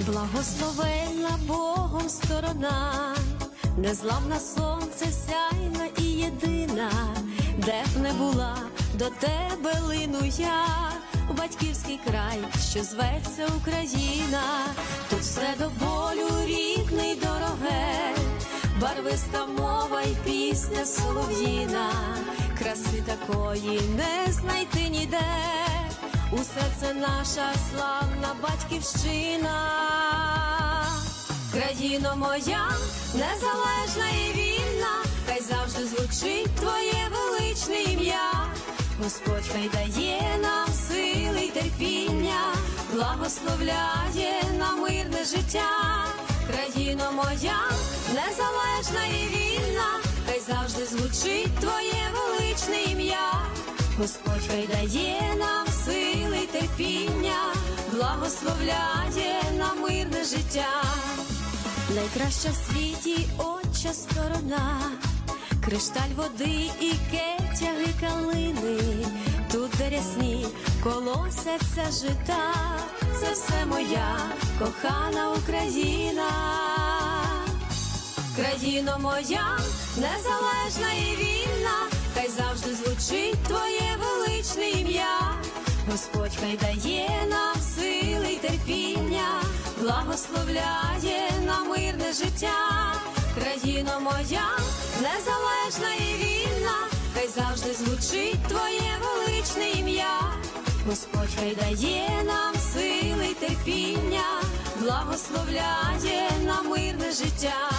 Благословенна Богом сторона, незламна сонце сяйна і єдина, де б не була до тебе лину я, батьківський край, що зветься Україна, тут все до болю рідне дороге, барвиста мова й пісня солов'їна, краси такої не знайти ніде. Усе це наша славна батьківщина, країно моя, незалежна і вільна, хай завжди звучить твоє величне ім'я. Господь хай дає нам сили й терпіння, благословляє на мирне життя, країно моя, незалежна і вільна, хай завжди звучить твоє величне ім'я. Господь хай дає благословляє на мирне життя, найкраща в світі отча сторона, кришталь води і кетяги калини, тут де рясні колосяться жита, це все моя кохана Україна. Країно моя, незалежна і вільна, хай завжди звучить твоє величне ім'я. Господь хай дає нам сили й терпіння, благословляє на мирне життя. Країно моя, незалежна і вільна, хай завжди звучить твоє величне ім'я. Господь хай дає нам сили й терпіння, благословляє на мирне життя.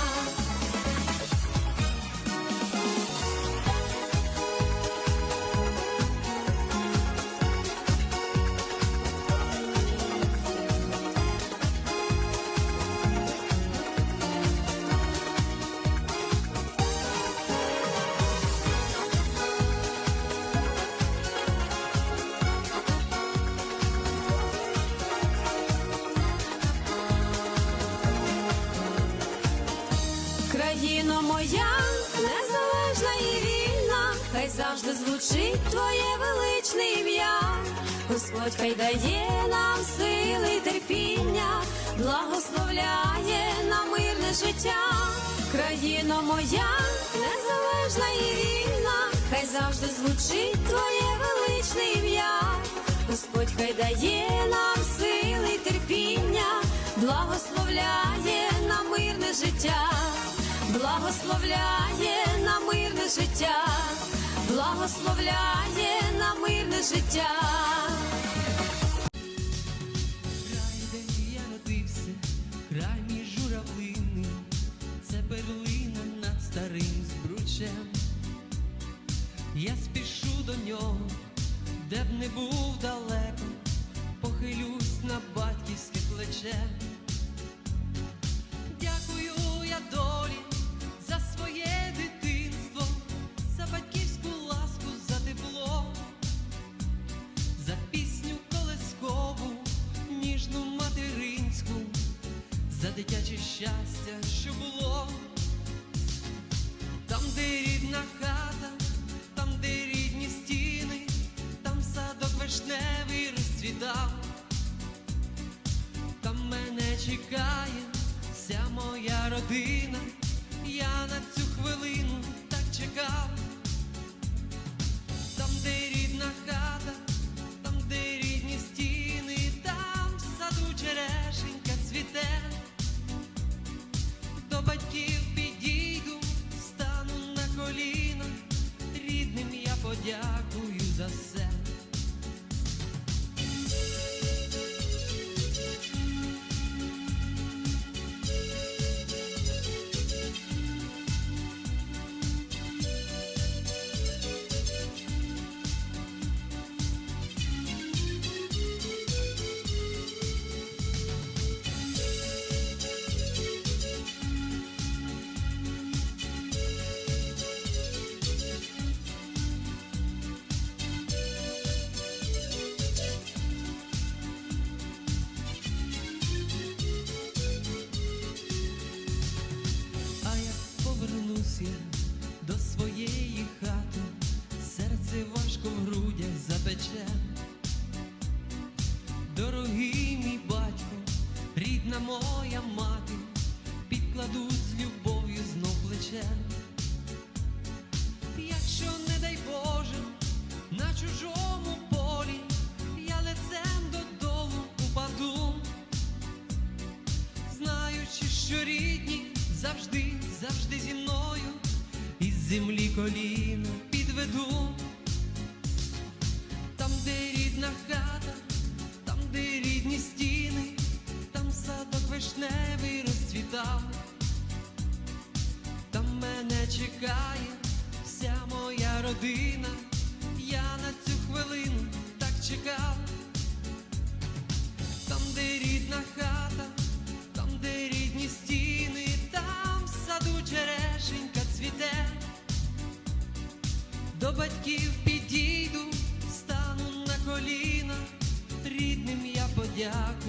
Моя, незалежна і вільна, хай завжди звучить твоє величне ім'я. Господь хай дає нам сили й терпіння, благословляє на мирне життя. Країно моя, незалежна і вільна, хай завжди звучить твоє величне ім'я. Господь хай дає нам сили й терпіння, благословляє на мирне життя, благословляє на мирне життя, благословляє на мирне життя. Край, де я родився, край між журавлини, це перлина над старим збручем. Я спішу до нього, де б не був далеко, похилюсь на батьківське плече. Дитяче щастя, що було, там, де рідна хата, там, де рідні стіни, там садок вишневий розцвітав, там мене чекає вся моя родина, я на цю хвилину assim. Завжди, завжди зі мною, із землі коліна підведу. Там, де рідна хата, там, де рідні стіни, там садок вишневий розцвітав, там мене чекає вся моя родина, батьків підійду, стану на коліна, рідним я подякую